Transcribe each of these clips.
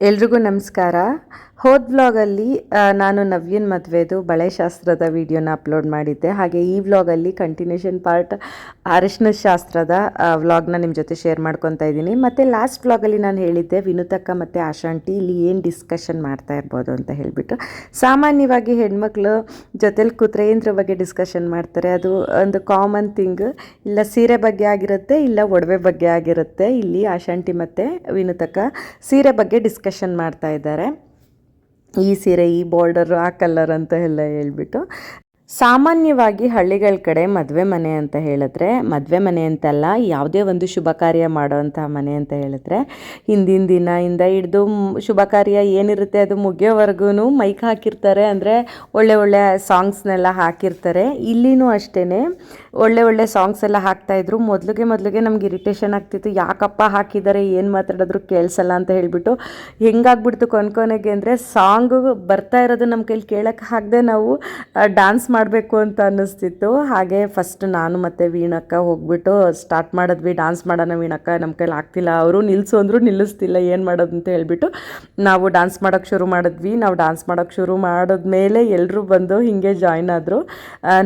ಎಲ್ರಿಗೂ ನಮಸ್ಕಾರ. ಹೋದ ವ್ಲಾಗಲ್ಲಿ ನಾನು ನವ್ಯನ್ ಮದುವೆದು ಬಳೆ ಶಾಸ್ತ್ರದ ವಿಡಿಯೋನ ಅಪ್ಲೋಡ್ ಮಾಡಿದ್ದೆ. ಹಾಗೆ ಈ ವ್ಲಾಗಲ್ಲಿ ಕಂಟಿನ್ಯೂಷನ್ ಪಾರ್ಟ್ ಅರಿಶಿನ ಶಾಸ್ತ್ರದ ವ್ಲಾಗ್ನ ನಿಮ್ಮ ಜೊತೆ ಶೇರ್ ಮಾಡ್ಕೊತಾ ಇದ್ದೀನಿ. ಮತ್ತು ಲಾಸ್ಟ್ ವ್ಲಾಗಲ್ಲಿ ನಾನು ಹೇಳಿದ್ದೆ, ವಿನುತಕ್ಕ ಮತ್ತು ಆಶಾಂಟಿ ಇಲ್ಲಿ ಏನು ಡಿಸ್ಕಷನ್ ಮಾಡ್ತಾ ಇರ್ಬೋದು ಅಂತ ಹೇಳಿಬಿಟ್ಟು. ಸಾಮಾನ್ಯವಾಗಿ ಹೆಣ್ಮಕ್ಳು ಜೊತೆಲಿ ಕೂತ್ರೆ ಬಗ್ಗೆ ಡಿಸ್ಕಷನ್ ಮಾಡ್ತಾರೆ? ಅದು ಒಂದು ಕಾಮನ್ ಥಿಂಗ್ ಇಲ್ಲ ಸೀರೆ ಬಗ್ಗೆ ಆಗಿರುತ್ತೆ, ಇಲ್ಲ ಒಡವೆ ಬಗ್ಗೆ ಆಗಿರುತ್ತೆ. ಇಲ್ಲಿ ಆಶಾಂಟಿ ಮತ್ತು ವಿನುತಕ್ಕ ಸೀರೆ ಬಗ್ಗೆ ಡಿಸ್ಕಷನ್ ಮಾಡ್ತಾ ಇದ್ದಾರೆ. ಈ ಸೀರೆ ಈ ಬಾರ್ಡರ್ ಆ ಕಲ್ಲರ್ ಅಂತ ಎಲ್ಲ ಹೇಳ್ಬಿಟ್ಟು ಸಾಮಾನ್ಯವಾಗಿ ಹಳ್ಳಿಗಳ ಕಡೆ ಮದುವೆ ಮನೆ ಅಂತ ಹೇಳಿದ್ರೆ, ಮದುವೆ ಮನೆ ಅಂತಲ್ಲ, ಯಾವುದೇ ಒಂದು ಶುಭ ಕಾರ್ಯ ಮಾಡೋವಂಥ ಮನೆ ಅಂತ ಹೇಳಿದ್ರೆ, ಹಿಂದಿನ ದಿನದಿಂದ ಹಿಡ್ದು ಶುಭ ಕಾರ್ಯ ಏನಿರುತ್ತೆ ಅದು ಮುಗಿಯೋವರೆಗೂ ಮೈಕ್ ಹಾಕಿರ್ತಾರೆ, ಅಂದರೆ ಒಳ್ಳೆ ಒಳ್ಳೆ ಸಾಂಗ್ಸ್ನೆಲ್ಲ ಹಾಕಿರ್ತಾರೆ. ಇಲ್ಲಿನೂ ಅಷ್ಟೇ ಒಳ್ಳೆ ಒಳ್ಳೆ ಸಾಂಗ್ಸ್ ಎಲ್ಲ ಹಾಕ್ತಾಯಿದ್ರು ಮೊದಲಿಗೆ ಮೊದಲಿಗೆ ನಮ್ಗೆ ಇರಿಟೇಷನ್ ಆಗ್ತಿತ್ತು, ಯಾಕಪ್ಪ ಹಾಕಿದ್ದಾರೆ, ಏನು ಮಾತಾಡಿದ್ರು ಕೇಳಿಸಲ್ಲ ಅಂತ ಹೇಳಿಬಿಟ್ಟು ಹೆಂಗಾಗ್ಬಿಡ್ತು ಕೊನೆಗೆ ಅಂದರೆ ಸಾಂಗು ಬರ್ತಾ ಇರೋದು ನಮ್ಮ ಕೈಲಿ ಕೇಳೋಕ್ಕೆ ಹಾಕದೆ ನಾವು ಡ್ಯಾನ್ಸ್ ಮಾಡಬೇಕು ಅಂತ ಅನ್ನಿಸ್ತಿತ್ತು. ಹಾಗೆ ಫಸ್ಟ್ ನಾನು ಮತ್ತು ವೀಣಕ್ಕ ಹೋಗ್ಬಿಟ್ಟು ಸ್ಟಾರ್ಟ್ ಮಾಡಿದ್ವಿ. ಡ್ಯಾನ್ಸ್ ಮಾಡೋಣ ವೀಣಕ್ಕ ನಮ್ಮ ಕೈಲಿ ಆಗ್ತಿಲ್ಲ. ಅವರು ನಿಲ್ಲಿಸು ಅಂದರೂ ನಿಲ್ಲಿಸ್ತಿಲ್ಲ. ಏನು ಮಾಡೋದು ಅಂತ ಹೇಳಿಬಿಟ್ಟು ನಾವು ಡ್ಯಾನ್ಸ್ ಮಾಡೋಕ್ಕೆ ಶುರು ಮಾಡಿದ್ವಿ. ನಾವು ಡ್ಯಾನ್ಸ್ ಮಾಡೋಕ್ಕೆ ಶುರು ಮಾಡಿದ್ಮೇಲೆ ಎಲ್ಲರೂ ಬಂದು ಹೀಗೆ ಜಾಯ್ನ್ ಆದರು.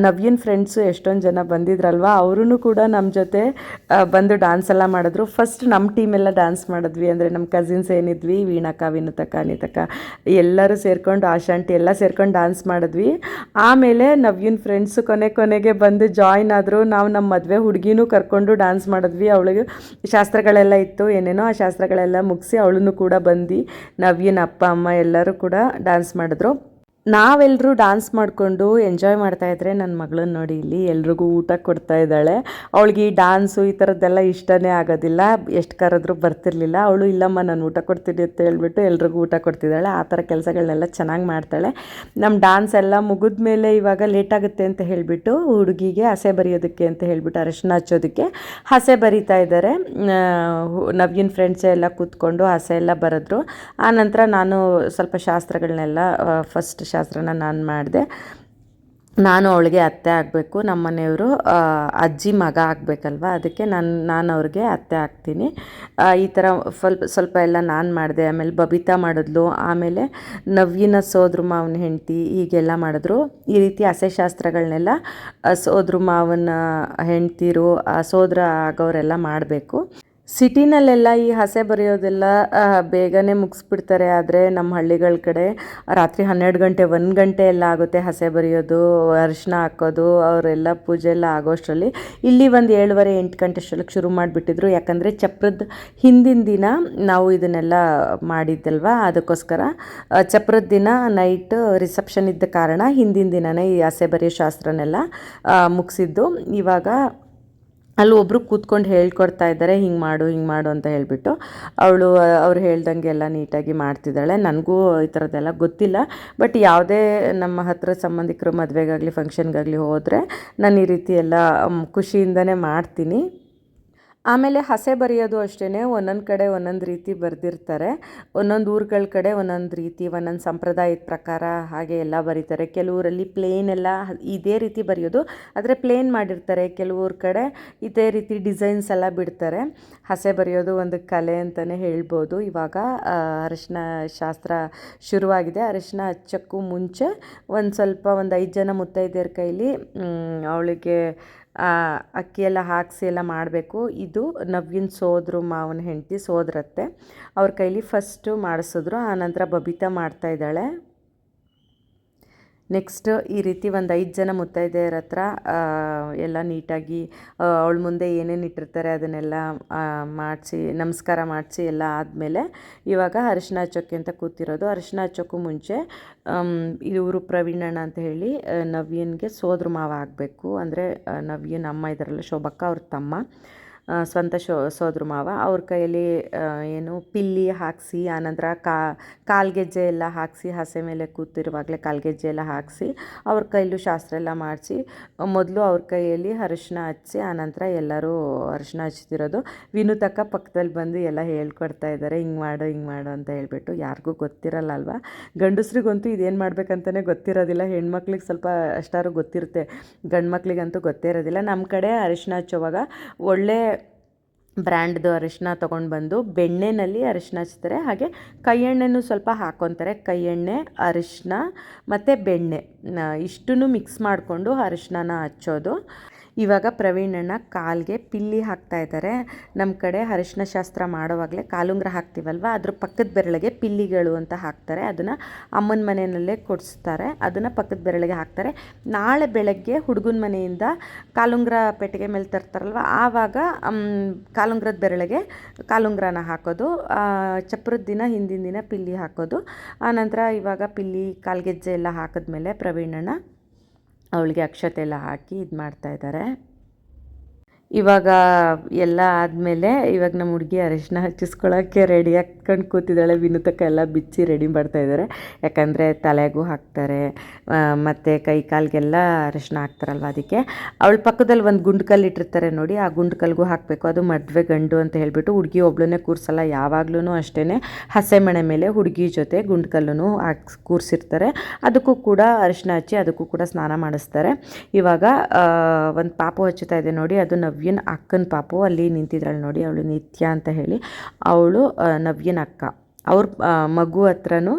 ನವ್ಯನ್ ಫ್ರೆಂಡ್ಸು ಎಷ್ಟೊಂದು ಜನ ಬಂದಿದ್ರಲ್ವ ಅವರೂ ಕೂಡ ನಮ್ಮ ಜೊತೆ ಬಂದು ಡ್ಯಾನ್ಸ್ ಎಲ್ಲ ಮಾಡಿದ್ರು. ಫಸ್ಟ್ ನಮ್ಮ ಟೀಮೆಲ್ಲ ಡ್ಯಾನ್ಸ್ ಮಾಡಿದ್ವಿ. ಅಂದರೆ ನಮ್ಮ ಕಸಿನ್ಸ್ ಏನಿದ್ವಿ, ವೀಣಕ್ಕ, ವಿನುತಕ್ಕ, ಅನಿತಕ್ಕ, ಎಲ್ಲರೂ ಸೇರ್ಕೊಂಡು, ಆಶಾಂಟಿ ಎಲ್ಲ ಸೇರ್ಕೊಂಡು ಡ್ಯಾನ್ಸ್ ಮಾಡಿದ್ವಿ. ಆಮೇಲೆ ನವ್ಯನ್ ಫ್ರೆಂಡ್ಸು ಕೊನೆ ಕೊನೆಗೆ ಬಂದು ಜಾಯ್ನ್ ಆದರು. ನಾವು ನಮ್ಮ ಮದುವೆ ಹುಡುಗಿನೂ ಕರ್ಕೊಂಡು ಡ್ಯಾನ್ಸ್ ಮಾಡಿದ್ವಿ. ಅವಳಿಗೆ ಶಾಸ್ತ್ರಗಳೆಲ್ಲ ಇತ್ತು. ಏನೇನೋ ಆ ಶಾಸ್ತ್ರಗಳೆಲ್ಲ ಮುಗಿಸಿ ಅವಳನ್ನು ಕೂಡ ಬಂದು ನವ್ಯನ, ಅಪ್ಪ, ಅಮ್ಮ ಎಲ್ಲರೂ ಕೂಡ ಡ್ಯಾನ್ಸ್ ಮಾಡಿದ್ರು. ನಾವೆಲ್ಲರೂ ಡ್ಯಾನ್ಸ್ ಮಾಡಿಕೊಂಡು ಎಂಜಾಯ್ ಮಾಡ್ತಾ ಇದ್ರೆ ನನ್ನ ಮಗಳನ್ನ ನೋಡಿ ಇಲ್ಲಿ ಎಲ್ರಿಗೂ ಊಟ ಕೊಡ್ತಾ ಇದ್ದಾಳೆ. ಅವಳಿಗೆ ಈ ಡ್ಯಾನ್ಸು ಈ ಥರದ್ದೆಲ್ಲ ಇಷ್ಟನೇ ಆಗೋದಿಲ್ಲ. ಎಷ್ಟು ಕರೆದ್ರೂ ಬರ್ತಿರ್ಲಿಲ್ಲ. ಅವಳು, ಇಲ್ಲಮ್ಮ, ನಾನು ಊಟ ಕೊಡ್ತೀನಿ ಅಂತ ಹೇಳ್ಬಿಟ್ಟು ಎಲ್ರಿಗೂ ಊಟ ಕೊಡ್ತಿದ್ದಾಳೆ. ಆ ಥರ ಕೆಲಸಗಳನ್ನೆಲ್ಲ ಚೆನ್ನಾಗಿ ಮಾಡ್ತಾಳೆ. ನಮ್ಮ ಡ್ಯಾನ್ಸ್ ಎಲ್ಲ ಮುಗಿದ ಮೇಲೆ ಇವಾಗ ಲೇಟ್ ಆಗುತ್ತೆ ಅಂತ ಹೇಳಿಬಿಟ್ಟು ಹುಡುಗಿಗೆ ಹಸೆ ಬರೆಯೋದಕ್ಕೆ ಅಂತ ಹೇಳಿಬಿಟ್ಟು ಅರಶಿನ ಹಚ್ಚೋದಕ್ಕೆ ಹಸೆ ಬರಿತಾ ಇದ್ದಾರೆ. ನವ್ಯನ್ ಫ್ರೆಂಡ್ಸೇ ಎಲ್ಲ ಕೂತ್ಕೊಂಡು ಹಸೆ ಎಲ್ಲ ಬರೆದ್ರು. ಆನಂತರ ನಾನು ಸ್ವಲ್ಪ ಶಾಸ್ತ್ರಗಳನ್ನೆಲ್ಲ ಫಸ್ಟ್ ಶಾಸ್ತ್ರನ ನಾನು ಮಾಡಿದೆ. ನಾನು ಅವಳಿಗೆ ಅತ್ತೆ ಆಗಬೇಕು, ನಮ್ಮ ಮನೆಯವರು ಅಜ್ಜಿ ಮಗ ಆಗಬೇಕಲ್ವ? ಅದಕ್ಕೆ ನಾನು ನಾನು ಅವ್ರಿಗೆ ಅತ್ತೆ ಆಗ್ತೀನಿ. ಈ ಥರ ಸ್ವಲ್ಪ ಸ್ವಲ್ಪ ಎಲ್ಲ ನಾನು ಮಾಡಿದೆ. ಆಮೇಲೆ ಬಬಿತಾ ಮಾಡಿದ್ಲು. ಆಮೇಲೆ ನವ್ಯನ ಸೋದ್ರ ಮಾವನ ಹೆಂಡತಿ ಹೀಗೆಲ್ಲ ಮಾಡಿದ್ರು. ಈ ರೀತಿ ಹಸೆ ಶಾಸ್ತ್ರಗಳನ್ನೆಲ್ಲ ಸೋದ್ರ ಮಾವನ ಹೆಂಡ್ತಿರು ಸೋದರ ಆಗೋರೆಲ್ಲ ಮಾಡಬೇಕು. ಸಿಟಿನಲ್ಲೆಲ್ಲ ಈ ಹಸೆ ಬರೆಯೋದೆಲ್ಲ ಬೇಗನೆ ಮುಗಿಸ್ಬಿಡ್ತಾರೆ. ಆದರೆ ನಮ್ಮ ಹಳ್ಳಿಗಳ ಕಡೆ ರಾತ್ರಿ ಹನ್ನೆರಡು ಗಂಟೆ, ಒಂದು ಗಂಟೆ ಎಲ್ಲ ಆಗುತ್ತೆ ಹಸೆ ಬರೆಯೋದು ಅರಿಶಿನ ಹಾಕೋದು, ಅವರೆಲ್ಲ ಪೂಜೆ ಎಲ್ಲ ಆಗೋಷ್ಟರಲ್ಲಿ. ಇಲ್ಲಿ ಒಂದು ಏಳುವರೆ, ಎಂಟು ಗಂಟೆ ಅಷ್ಟೊಳಗೆ ಶುರು ಮಾಡಿಬಿಟ್ಟಿದ್ರು. ಯಾಕಂದರೆ ಚಪ್ರದ ಹಿಂದಿನ ದಿನ ನಾವು ಇದನ್ನೆಲ್ಲ ಮಾಡಿದ್ದಲ್ವ? ಅದಕ್ಕೋಸ್ಕರ ಚಪ್ರದ ದಿನ ನೈಟ್ ರಿಸೆಪ್ಷನ್ ಇದ್ದ ಕಾರಣ ಹಿಂದಿನ ದಿನನೇ ಈ ಹಸೆ ಬರೆಯೋ ಶಾಸ್ತ್ರನೆಲ್ಲ ಮುಗಿಸಿದ್ದು. ಇವಾಗ ಅಲ್ಲಿ ಒಬ್ಬರು ಕೂತ್ಕೊಂಡು ಹೇಳ್ಕೊಡ್ತಾ ಇದ್ದಾರೆ, ಹಿಂಗೆ ಮಾಡು ಹಿಂಗೆ ಮಾಡು ಅಂತ ಹೇಳಿಬಿಟ್ಟು ಅವಳು, ಅವ್ರು ಹೇಳ್ದಂಗೆ ಎಲ್ಲ ನೀಟಾಗಿ ಮಾಡ್ತಿದ್ದಾಳೆ. ನನಗೂ ಈ ಥರದ್ದೆಲ್ಲ ಗೊತ್ತಿಲ್ಲ, ಬಟ್ ಯಾವುದೇ ನಮ್ಮ ಹತ್ರ ಸಂಬಂಧಿಕರು ಮದುವೆಗಾಗಲಿ, ಫಂಕ್ಷನ್ಗಾಗಲಿ ಹೋದರೆ ನಾನು ಈ ರೀತಿ ಎಲ್ಲ ಖುಷಿಯಿಂದನೇ ಮಾಡ್ತೀನಿ. ಆಮೇಲೆ ಹಸೆ ಬರೆಯೋದು ಅಷ್ಟೇ ಒಂದೊಂದು ಕಡೆ ಒಂದೊಂದು ರೀತಿ ಬರೆದಿರ್ತಾರೆ. ಒಂದೊಂದು ಊರುಗಳ ಕಡೆ ಒಂದೊಂದು ರೀತಿ, ಒಂದೊಂದು ಸಂಪ್ರದಾಯದ ಪ್ರಕಾರ ಹಾಗೆ ಎಲ್ಲ ಬರೀತಾರೆ. ಕೆಲವರಲ್ಲಿ ಪ್ಲೇನ್ ಎಲ್ಲ ಇದೇ ರೀತಿ ಬರೆಯೋದು, ಆದರೆ ಪ್ಲೇನ್ ಮಾಡಿರ್ತಾರೆ. ಕೆಲವ್ರ ಕಡೆ ಇದೇ ರೀತಿ ಡಿಸೈನ್ಸ್ ಎಲ್ಲ ಬಿಡ್ತಾರೆ. ಹಸೆ ಬರೆಯೋದು ಒಂದು ಕಲೆ ಅಂತಲೇ ಹೇಳ್ಬೋದು. ಇವಾಗ ಅರಶಿನ ಶಾಸ್ತ್ರ ಶುರುವಾಗಿದೆ. ಅರಿಶಿನ ಹಚ್ಚಕ್ಕೂ ಮುಂಚೆ ಒಂದು ಸ್ವಲ್ಪ ಒಂದು ಐದು ಜನ ಮುತ್ತೈದೆಯರ ಕೈಲಿ ಅವಳಿಗೆ ಅಕ್ಕಿ ಎಲ್ಲ ಹಾಕಿಸಿ ಎಲ್ಲ ಮಾಡಬೇಕು. ಇದು ನವ್ಯನ ಸೋದರು ಮಾವನ ಹೆಂಡತಿ ಸೋದರತ್ತೆ. ಅವ್ರ ಕೈಲಿ ಫಸ್ಟು ಮಾಡಿಸಿದ್ರು. ಆನಂತರ ಬಬಿತಾ ಮಾಡ್ತಾ ಇದ್ದಾಳೆ. ನೆಕ್ಸ್ಟ್ ಈ ರೀತಿ ಒಂದು ಐದು ಜನ ಮುತ್ತೈದೆಯರ ಹತ್ರ ಎಲ್ಲ ನೀಟಾಗಿ ಅವಳ ಮುಂದೆ ಏನೇನು ಇಟ್ಟಿರ್ತಾರೆ ಅದನ್ನೆಲ್ಲ ಮಾಡಿಸಿ, ನಮಸ್ಕಾರ ಮಾಡಿಸಿ ಎಲ್ಲ ಆದಮೇಲೆ ಇವಾಗ ಅರಿಶಿನ ಹಚ್ಚೋಕ್ಕೆ ಅಂತ ಕೂತಿರೋದು. ಅರಿಶಿನ ಹಚ್ಚೋಕ್ಕೂ ಮುಂಚೆ ಇವರು ಪ್ರವೀಣಣ್ಣ ಅಂತ ಹೇಳಿ ನವ್ಯನಿಗೆ ಸೋದ್ರ ಮಾವ ಆಗಬೇಕು. ಅಂದರೆ ನವ್ಯನ ಅಮ್ಮ ಇದರಲ್ಲ, ಶೋಭಕ್ಕ ಅವ್ರ ತಮ್ಮ. ಸ್ವಂತ ಶೋ, ಸೋದ್ರ ಮಾವ. ಅವ್ರ ಕೈಯಲ್ಲಿ ಏನು ಪಿಲ್ಲಿ ಹಾಕಿಸಿ, ಆನಂತರ ಕಾಲ್ಗೆಜ್ಜೆ ಎಲ್ಲ ಹಾಕಿಸಿ, ಹಸೆ ಮೇಲೆ ಕೂತಿರುವಾಗಲೇ ಕಾಲ್ಗೆಜ್ಜೆ ಎಲ್ಲ ಹಾಕಿಸಿ, ಅವ್ರ ಕೈಲೂ ಶಾಸ್ತ್ರ ಎಲ್ಲ ಮಾಡಿಸಿ, ಮೊದಲು ಅವ್ರ ಕೈಯಲ್ಲಿ ಅರಿಶಿನ ಹಚ್ಚಿ, ಆನಂತರ ಎಲ್ಲರೂ ಅರಿಶಿನ ಹಚ್ತಿರೋದು. ವಿನುತಕ್ಕ ಪಕ್ಕದಲ್ಲಿ ಬಂದು ಎಲ್ಲ ಹೇಳ್ಕೊಡ್ತಾ ಇದ್ದಾರೆ ಹಿಂಗೆ ಮಾಡು ಹಿಂಗೆ ಮಾಡು ಅಂತ ಹೇಳ್ಬಿಟ್ಟು ಯಾರಿಗೂ ಗೊತ್ತಿರಲ್ಲ ಅಲ್ವಾ? ಗಂಡಸ್ರಿಗಂತೂ ಇದೇನು ಮಾಡ್ಬೇಕಂತಲೇ ಗೊತ್ತಿರೋದಿಲ್ಲ, ಹೆಣ್ಮಕ್ಳಿಗೆ ಸ್ವಲ್ಪ ಅಷ್ಟಾರು ಗೊತ್ತಿರುತ್ತೆ. ಗಂಡು ಮಕ್ಳಿಗಂತೂ ಗೊತ್ತೇ ಇರೋದಿಲ್ಲ. ನಮ್ಮ ಕಡೆ ಅರಿಶಿನ ಹಚ್ಚೋವಾಗ ಒಳ್ಳೆ ಬ್ರ್ಯಾಂಡ್ದು ಅರಿಶಿನ ತೊಗೊಂಡು ಬಂದು ಬೆಣ್ಣೆನಲ್ಲಿ ಅರಿಶಿನ ಹಚ್ತಾರೆ. ಹಾಗೆ ಕೈ ಎಣ್ಣೆನೂ ಸ್ವಲ್ಪ ಹಾಕ್ಕೊತಾರೆ. ಕೈ ಎಣ್ಣೆ ಅರಿಶಿನ ಮತ್ತು ಬೆಣ್ಣೆ. ಇಷ್ಟನ್ನು ಮಿಕ್ಸ್ ಮಾಡಿಕೊಂಡು ಅರಿಶಿನ ಹಚ್ಚೋದು. ಇವಾಗ ಪ್ರವೀಣಣ್ಣ ಕಾಲಿಗೆ ಪಿಲ್ಲಿ ಹಾಕ್ತಾ ಇದ್ದಾರೆ. ನಮ್ಮ ಕಡೆ ಅರಿಶಿನ ಶಾಸ್ತ್ರ ಮಾಡೋವಾಗಲೇ ಕಾಲುಂಗ್ರ ಹಾಕ್ತೀವಲ್ವ? ಅದ್ರ ಪಕ್ಕದ ಬೆರಳಿಗೆ ಪಿಲ್ಲಿಗಳು ಅಂತ ಹಾಕ್ತಾರೆ. ಅದನ್ನು ಅಮ್ಮನ ಮನೆಯಲ್ಲೇ ಕೊಡಿಸ್ತಾರೆ. ಅದನ್ನು ಪಕ್ಕದ ಬೆರಳಿಗೆ ಹಾಕ್ತಾರೆ. ನಾಳೆ ಬೆಳಗ್ಗೆ ಹುಡುಗನ ಮನೆಯಿಂದ ಕಾಲುಂಗ್ರ ಪೆಟ್ಟಿಗೆ ಮೇಲೆ ತರ್ತಾರಲ್ವ? ಆವಾಗ ಕಾಲುಂಗ್ರದ ಬೆರಳಿಗೆ ಕಾಲುಂಗ್ರನ ಹಾಕೋದು. ಚಪ್ರದ ದಿನ, ಹಿಂದಿನ ದಿನ ಪಿಲ್ಲಿ ಹಾಕೋದು. ಆನಂತರ ಇವಾಗ ಪಿಲ್ಲಿ, ಕಾಲ್ಗೆಜ್ಜೆ ಎಲ್ಲ ಹಾಕಿದ್ಮೇಲೆ ಪ್ರವೀಣಣ್ಣ ಅವಳಿಗೆ ಅಕ್ಷತೆ ಎಲ್ಲ ಹಾಕಿ ಇದು ಮಾಡ್ತಾಯಿದ್ದಾರೆ ಇವಾಗ ಎಲ್ಲ ಆದಮೇಲೆ ಇವಾಗ ನಮ್ಮ ಹುಡುಗಿ ಅರಿಶಿನ ಹಚ್ಚಿಸ್ಕೊಳ್ಳೋಕ್ಕೆ ರೆಡಿ ಹಾಕ್ಕೊಂಡು ಕೂತಿದ್ದಾಳೆ. ವಿನುತಕ್ಕ ಎಲ್ಲ ಬಿಚ್ಚಿ ರೆಡಿ ಮಾಡ್ತಾಯಿದ್ದಾರೆ ಯಾಕಂದರೆ ತಲೆಗೂ ಹಾಕ್ತಾರೆ. ಮತ್ತು ಕೈ ಕಾಲಿಗೆಲ್ಲ ಅರಿಶಿನ ಹಾಕ್ತಾರಲ್ವ ಅದಕ್ಕೆ. ಅವಳ ಪಕ್ಕದಲ್ಲಿ ಒಂದು ಗುಂಡು ಕಲ್ಲು ಇಟ್ಟಿರ್ತಾರೆ ನೋಡಿ. ಆ ಗುಂಡು ಕಲ್ಗೂ ಹಾಕಬೇಕು. ಅದು ಮದುವೆ ಗಂಡು ಅಂತ ಹೇಳಿಬಿಟ್ಟು ಹುಡುಗಿ ಒಬ್ಳನ್ನೇ ಕೂರಿಸಲ್ಲ. ಯಾವಾಗ್ಲೂ ಅಷ್ಟೇ ಹಸೆಮಣೆ ಮೇಲೆ ಹುಡುಗಿ ಜೊತೆ ಗುಂಡು ಕಲ್ಲೂ ಹಾಕಿ ಕೂರಿಸಿರ್ತಾರೆ. ಅದಕ್ಕೂ ಕೂಡ ಅರಿಶಿನ ಹಚ್ಚಿ ಅದಕ್ಕೂ ಕೂಡ ಸ್ನಾನ ಮಾಡಿಸ್ತಾರೆ. ಇವಾಗ ಒಂದು ಪಾಪು ಹಚ್ಚುತ್ತಾ ಇದೆ ನೋಡಿ. ಅದು ನವ್ಯ ನವ್ಯನ ಅಕ್ಕನ ಪಾಪು, ಅಲ್ಲಿ ನಿಂತಿದ್ದಾಳೆ ನೋಡಿ, ಅವಳು ನಿತ್ಯ ಅಂತ ಹೇಳಿ, ಅವಳು ನವ್ಯನ ಅಕ್ಕ. ಅವ್ರ ಮಗು ಹತ್ರನೂ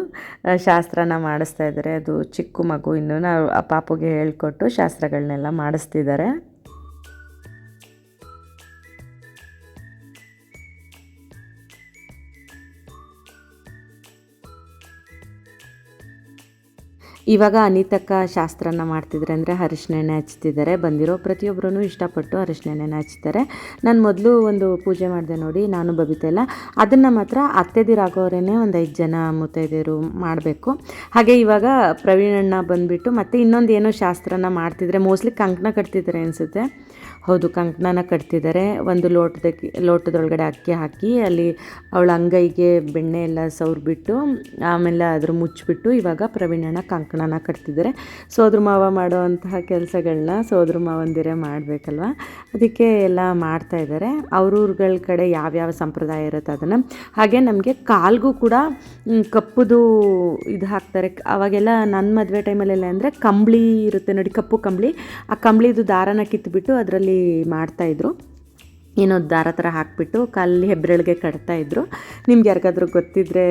ಶಾಸ್ತ್ರನ ಮಾಡಿಸ್ತಾ ಇದ್ದಾರೆ. ಅದು ಚಿಕ್ಕ ಮಗು, ಇನ್ನೂ ಪಾಪುಗೆ ಹೇಳಿಕೊಟ್ಟು ಶಾಸ್ತ್ರಗಳನ್ನೆಲ್ಲ ಮಾಡಿಸ್ತಿದ್ದಾರೆ. ಇವಾಗ ಅನಿತಕ್ಕ ಶಾಸ್ತ್ರನ ಮಾಡ್ತಿದ್ರೆ ಅಂದರೆ ಅರಿಶಿನೆಣ್ಣೆ ಹಚ್ತಿದ್ದಾರೆ. ಬಂದಿರೋ ಪ್ರತಿಯೊಬ್ಬರೂ ಇಷ್ಟಪಟ್ಟು ಅರಿಶಿನೆಣ್ಣೆನ ಹಚ್ತಾರೆ. ನಾನು ಮೊದಲು ಒಂದು ಪೂಜೆ ಮಾಡಿದೆ ನೋಡಿ, ನಾನು ಬಬಿತೆಲ್ಲ ಅದನ್ನು ಮಾತ್ರ ಅತ್ತೆದಿರಾಗೋರೇ ಒಂದು ಐದು ಜನ ಮುತ್ತೈದೆಯರು ಮಾಡಬೇಕು. ಹಾಗೆ ಇವಾಗ ಪ್ರವೀಣಣ್ಣ ಬಂದುಬಿಟ್ಟು ಮತ್ತು ಇನ್ನೊಂದು ಏನೋ ಶಾಸ್ತ್ರನ ಮಾಡ್ತಿದ್ರೆ, ಮೋಸ್ಟ್ಲಿ ಕಂಕಣ ಕಟ್ತಿದ್ದಾರೆ ಅನಿಸುತ್ತೆ. ಹೌದು ಕಂಕಣನ ಕಟ್ತಿದ್ದಾರೆ ಒಂದು ಲೋಟದ ಲೋಟದೊಳಗಡೆ ಅಕ್ಕಿ ಹಾಕಿ, ಅಲ್ಲಿ ಅವಳ ಅಂಗೈಗೆ ಬೆಣ್ಣೆ ಎಲ್ಲ ಸವ್ರಿಬಿಟ್ಟು, ಆಮೇಲೆ ಅದ್ರ ಮುಚ್ಚಿಬಿಟ್ಟು ಇವಾಗ ಪ್ರವೀಣಣ್ಣ ಕಂಕಣನ ಕಟ್ತಿದ್ದಾರೆ. ಸೋದ್ರ ಮಾವ ಮಾಡುವಂತಹ ಕೆಲಸಗಳನ್ನ ಸೋದ್ರ ಮಾವಂದಿರೇ ಮಾಡಬೇಕಲ್ವ? ಅದಕ್ಕೆ ಎಲ್ಲ ಮಾಡ್ತಾ ಇದ್ದಾರೆ. ಅವ್ರೂರುಗಳ ಕಡೆ ಯಾವ್ಯಾವ ಸಂಪ್ರದಾಯ ಇರುತ್ತೆ ಅದನ್ನು? ಹಾಗೆ ನಮಗೆ ಕಾಲ್ಗೂ ಕೂಡ ಕಪ್ಪುದು ಇದು ಹಾಕ್ತಾರೆ. ಅವಾಗೆಲ್ಲ ನನ್ನ ಮದುವೆ ಟೈಮಲ್ಲೆಲ್ಲ ಅಂದರೆ ಕಂಬಳಿ ಇರುತ್ತೆ ನೋಡಿ, ಕಪ್ಪು ಕಂಬಳಿ. ಆ ಕಂಬಳಿದು ದಾರನ ಕಿತ್ತುಬಿಟ್ಟು ಅದರಲ್ಲಿ ಮಾಡ್ತಾಯಿದ್ರು ಏನೋ ದಾರ ಥರ ಹಾಕಿಬಿಟ್ಟು ಕಾಲಲ್ಲಿ ಹೆಬ್ಬೆರಳಿಗೆ ಕಟ್ತಾಯಿದ್ರು ನಿಮ್ಗೆ ಯಾರಿಗಾದ್ರೂ ಗೊತ್ತಿದ್ದರೆ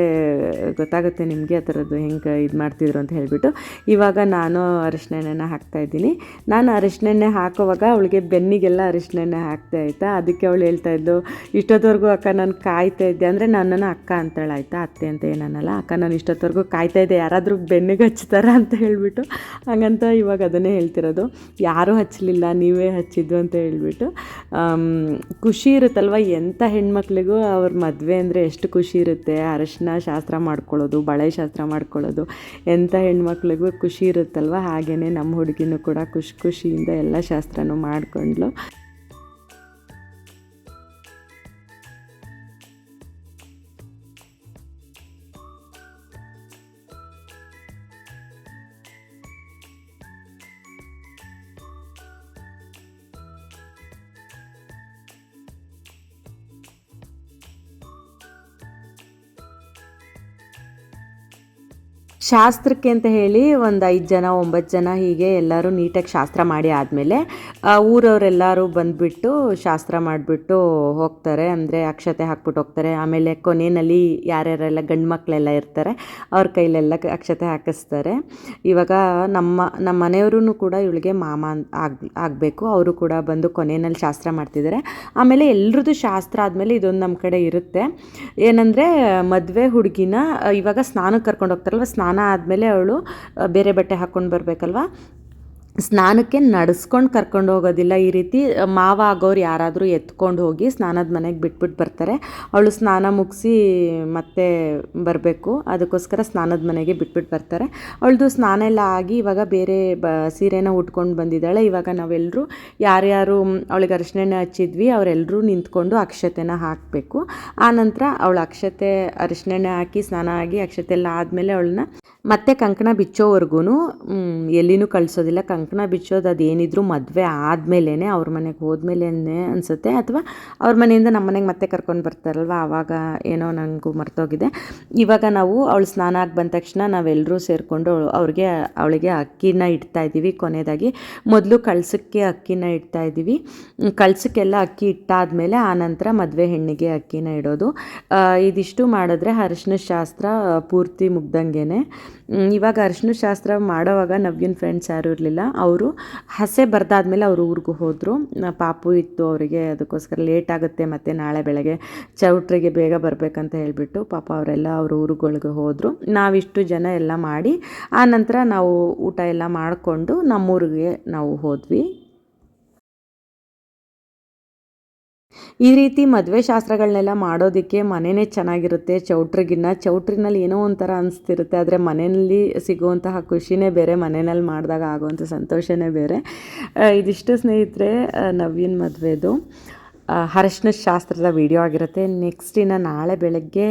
ಗೊತ್ತಾಗುತ್ತೆ ನಿಮಗೆ ಆ ಥರದ್ದು ಹೆಂಗೆ ಇದು ಮಾಡ್ತಿದ್ರು ಅಂತ ಹೇಳಿಬಿಟ್ಟು. ಇವಾಗ ನಾನು ಅರಿಶಿನೆಣ್ಣೆನ ಹಾಕ್ತಾಯಿದ್ದೀನಿ ನಾನು ಅರಿಶಿನೆಣ್ಣೆ ಹಾಕೋವಾಗ ಅವಳಿಗೆ ಬೆನ್ನಿಗೆಲ್ಲ ಅರಿಶಿನೆಣ್ಣೆ ಹಾಕ್ತಾ ಆಯ್ತಾ ಅದಕ್ಕೆ ಅವಳು ಹೇಳ್ತಾಯಿದ್ದು ಇಷ್ಟೊತ್ತವರೆಗೂ ಅಕ್ಕ ನಾನು ಕಾಯ್ತಾ ಇದ್ದೆ. ಅಂದರೆ ನನ್ನನ್ನು ಅಕ್ಕ ಅಂತೇಳಿ, ಆಯಿತಾ, ಅತ್ತೆ ಅಂತ ಏನನ್ನಲ್ಲ. ಅಕ್ಕ ನಾನು ಇಷ್ಟೊತ್ತವರೆಗೂ ಕಾಯ್ತಾ ಇದ್ದೆ. ಯಾರಾದರೂ ಬೆನ್ನಿಗೆ ಹಚ್ತಾರ ಅಂತ ಹೇಳಿಬಿಟ್ಟು ಹಾಗಂತ ಇವಾಗ ಅದನ್ನೇ ಹೇಳ್ತಿರೋದು. ಯಾರೂ ಹಚ್ಚಲಿಲ್ಲ ನೀವೇ ಹಚ್ಚಿದ್ದು ಅಂತ ಹೇಳ್ಬಿಟ್ಟು. ಖುಷಿ ಇರುತ್ತಲ್ವ? ಎಂಥ ಹೆಣ್ಮಕ್ಳಿಗೂ ಅವ್ರ ಮದುವೆ ಅಂದರೆ ಎಷ್ಟು ಖುಷಿ ಇರುತ್ತೆ? ಅರಶಿನ ಶಾಸ್ತ್ರ ಮಾಡ್ಕೊಳ್ಳೋದು, ಬಳೆ ಶಾಸ್ತ್ರ ಮಾಡ್ಕೊಳ್ಳೋದು, ಎಂಥ ಹೆಣ್ಮಕ್ಳಿಗೂ ಖುಷಿ ಇರುತ್ತಲ್ವ? ಹಾಗೆಯೇ ನಮ್ಮ ಹುಡುಗಿನೂ ಕೂಡ ಖುಷಿ ಖುಷಿಯಿಂದ ಎಲ್ಲ ಶಾಸ್ತ್ರನೂ ಮಾಡಿಕೊಂಡ್ಲು. ಶಾಸ್ತ್ರಕ್ಕೆ ಅಂತ ಹೇಳಿ ಒಂದು ಐದು ಜನ, ಒಂಬತ್ತು ಜನ ಹೀಗೆ ಎಲ್ಲರೂ ನೀಟಾಗಿ ಶಾಸ್ತ್ರ ಮಾಡಿ ಆದಮೇಲೆ ಊರವರೆಲ್ಲರೂ ಬಂದುಬಿಟ್ಟು ಶಾಸ್ತ್ರ ಮಾಡಿಬಿಟ್ಟು ಹೋಗ್ತಾರೆ. ಅಂದರೆ ಅಕ್ಷತೆ ಹಾಕ್ಬಿಟ್ಟು ಹೋಗ್ತಾರೆ. ಆಮೇಲೆ ಕೊನೆಯಲ್ಲಿ ಯಾರ್ಯಾರೆಲ್ಲ ಗಂಡು ಮಕ್ಕಳೆಲ್ಲ ಇರ್ತಾರೆ, ಅವ್ರ ಕೈಲೆಲ್ಲ ಅಕ್ಷತೆ ಹಾಕಿಸ್ತಾರೆ. ಇವಾಗ ನಮ್ಮ ನಮ್ಮ ಮನೆಯವ್ರೂ ಕೂಡ ಇವಳಿಗೆ ಮಾಮ ಆಗ್, ಆಗಬೇಕು. ಅವರು ಕೂಡ ಬಂದು ಕೊನೆಯಲ್ಲಿ ಶಾಸ್ತ್ರ ಮಾಡ್ತಿದ್ದಾರೆ. ಆಮೇಲೆ ಎಲ್ರದ್ದು ಶಾಸ್ತ್ರ ಆದಮೇಲೆ ಇದೊಂದು ನಮ್ಮ ಕಡೆ ಇರುತ್ತೆ. ಏನಂದರೆ ಮದುವೆ ಹುಡುಗಿನ, ಇವಾಗ ಸ್ನಾನಕ್ಕೆ ಕರ್ಕೊಂಡು ಹೋಗ್ತಾರಲ್ವ, ಸ್ನಾನ ಸ್ನಾನ ಆದಮೇಲೆ ಅವಳು ಬೇರೆ ಬಟ್ಟೆ ಹಾಕ್ಕೊಂಡು ಬರಬೇಕಲ್ವ? ಸ್ನಾನಕ್ಕೆ ನಡೆಸ್ಕೊಂಡು ಕರ್ಕೊಂಡು ಹೋಗೋದಿಲ್ಲ ಈ ರೀತಿ. ಮಾವ ಆಗೋರು ಯಾರಾದರೂ ಎತ್ಕೊಂಡು ಹೋಗಿ ಸ್ನಾನದ ಮನೆಗೆ ಬಿಟ್ಬಿಟ್ಟು ಬರ್ತಾರೆ. ಅವಳು ಸ್ನಾನ ಮುಗಿಸಿ ಮತ್ತೆ ಬರಬೇಕು. ಅದಕ್ಕೋಸ್ಕರ ಸ್ನಾನದ ಮನೆಗೆ ಬಿಟ್ಬಿಟ್ಟು ಬರ್ತಾರೆ. ಅವಳದು ಸ್ನಾನ ಎಲ್ಲ ಆಗಿ ಇವಾಗ ಬೇರೆ ಬ, ಸೀರೆನ ಉಟ್ಕೊಂಡು ಬಂದಿದ್ದಾಳೆ. ಇವಾಗ ನಾವೆಲ್ಲರೂ ಯಾರ್ಯಾರು ಅವಳಿಗೆ ಅರಿಶಿನೆಣ್ಣೆ ಹಚ್ಚಿದ್ವಿ ಅವರೆಲ್ಲರೂ ನಿಂತ್ಕೊಂಡು ಅಕ್ಷತೆನ ಹಾಕಬೇಕು. ಆನಂತರ ಅವಳು ಅಕ್ಷತೆ ಅರಿಶಿನೆಣ್ಣೆ ಹಾಕಿ ಸ್ನಾನ ಆಗಿ ಅಕ್ಷತೆ ಎಲ್ಲ ಆದಮೇಲೆ ಅವಳನ್ನ ಮತ್ತು ಕಂಕಣ ಬಿಚ್ಚೋವರೆಗೂ ಎಲ್ಲಿನೂ ಕಳಿಸೋದಿಲ್ಲ. ಕಂಕಣ ಬಿಚ್ಚೋದು ಅದೇನಿದ್ರು ಮದುವೆ ಆದಮೇಲೇ ಅವ್ರ ಮನೆಗೆ ಹೋದ್ಮೇಲೇ ಅನಿಸುತ್ತೆ. ಅಥವಾ ಅವ್ರ ಮನೆಯಿಂದ ನಮ್ಮ ಮನೆಗೆ ಮತ್ತೆ ಕರ್ಕೊಂಡು ಬರ್ತಾರಲ್ವ? ಆವಾಗ ಏನೋ ನನಗೂ ಮರ್ತೋಗಿದೆ. ಇವಾಗ ನಾವು ಅವಳು ಸ್ನಾನ ಆಗಿ ಬಂದ ತಕ್ಷಣ ನಾವೆಲ್ಲರೂ ಸೇರಿಕೊಂಡು ಅವ್ರಿಗೆ ಅವಳಿಗೆ ಅಕ್ಕಿನ ಇಡ್ತಾ ಇದ್ದೀವಿ. ಕೊನೆಯದಾಗಿ ಮೊದಲು ಕಳ್ಸಕ್ಕೆ ಅಕ್ಕಿನ ಇಡ್ತಾ ಇದ್ದೀವಿ. ಕಳಸಕ್ಕೆಲ್ಲ ಅಕ್ಕಿ ಇಟ್ಟಾದಮೇಲೆ ಆನಂತರ ಮದುವೆ ಹೆಣ್ಣಿಗೆ ಅಕ್ಕಿನ ಇಡೋದು. ಇದಿಷ್ಟು ಮಾಡಿದ್ರೆ ಅರಿಶಿನ ಶಾಸ್ತ್ರ ಪೂರ್ತಿ ಮುಗ್ದಂಗೆನೆ. ಮ್, ಇವಾಗ ಅರಿಶಿನ ಶಾಸ್ತ್ರ ಮಾಡೋವಾಗ ನವ್ಯನ ಫ್ರೆಂಡ್ಸ್ ಯಾರೂ ಇರಲಿಲ್ಲ. ಅವರು ಹಸೆ ಬರ್ದಾದ್ಮೇಲೆ ಅವರು ಊರಿಗೆ ಹೋದರು. ಪಾಪು ಇತ್ತು ಅವರಿಗೆ, ಅದಕ್ಕೋಸ್ಕರ ಲೇಟ್ ಆಗುತ್ತೆ ಮತ್ತು ನಾಳೆ ಬೆಳಗ್ಗೆ ಚೌಟ್ರಿಗೆ ಬೇಗ ಬರಬೇಕಂತ ಹೇಳಿಬಿಟ್ಟು ಪಾಪ ಅವರೆಲ್ಲ ಅವ್ರ ಊರುಗಳಿಗೆ ಹೋದರು. ನಾವಿಷ್ಟು ಜನ ಎಲ್ಲ ಮಾಡಿ, ಆ ನಂತರ ನಾವು ಊಟ ಎಲ್ಲ ಮಾಡಿಕೊಂಡು ನಮ್ಮೂರಿಗೆ ನಾವು ಹೋದ್ವಿ. ಈ ರೀತಿ ಮದುವೆ ಶಾಸ್ತ್ರಗಳನ್ನೆಲ್ಲ ಮಾಡೋದಕ್ಕೆ ಮನೆಯೇ ಚೆನ್ನಾಗಿರುತ್ತೆ, ಚೌಟ್ರಿಗಿನ್ನ. ಚೌಟ್ರಿನಲ್ಲಿ ಏನೋ ಒಂಥರ ಅನಿಸ್ತಿರುತ್ತೆ, ಆದರೆ ಮನೆಯಲ್ಲಿ ಸಿಗುವಂತಹ ಖುಷಿನೇ ಬೇರೆ, ಮನೆಯಲ್ಲಿ ಮಾಡಿದಾಗ ಆಗುವಂಥ ಸಂತೋಷನೇ ಬೇರೆ. ಇದಿಷ್ಟು ಸ್ನೇಹಿತರೆ ನವ್ಯನ್ ಮದುವೆದು. ಅರಶಿನ ಶಾಸ್ತ್ರದ ವಿಡಿಯೋ ಆಗಿರುತ್ತೆ. ನೆಕ್ಸ್ಟ್ ಇನ್ನು ನಾಳೆ ಬೆಳಗ್ಗೆ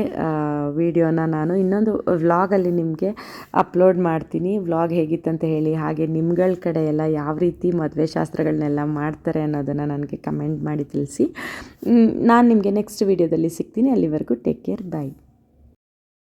ವಿಡಿಯೋನ ನಾನು ಇನ್ನೊಂದು ವ್ಲಾಗಲ್ಲಿ ನಿಮಗೆ ಅಪ್ಲೋಡ್ ಮಾಡ್ತೀನಿ. ವ್ಲಾಗ್ ಹೇಗಿತ್ತಂತ ಹೇಳಿ, ಹಾಗೆ ನಿಮ್ಗಳ ಕಡೆ ಎಲ್ಲ ಯಾವ ರೀತಿ ಮದುವೆ ಶಾಸ್ತ್ರಗಳನ್ನೆಲ್ಲ ಮಾಡ್ತಾರೆ ಅನ್ನೋದನ್ನು ನನಗೆ ಕಮೆಂಟ್ ಮಾಡಿ ತಿಳಿಸಿ. ನಾನು ನಿಮಗೆ ನೆಕ್ಸ್ಟ್ ವಿಡಿಯೋದಲ್ಲಿ ಸಿಗ್ತೀನಿ. ಅಲ್ಲಿವರೆಗೂ ಟೇಕ್ ಕೇರ್ ಬಾಯ್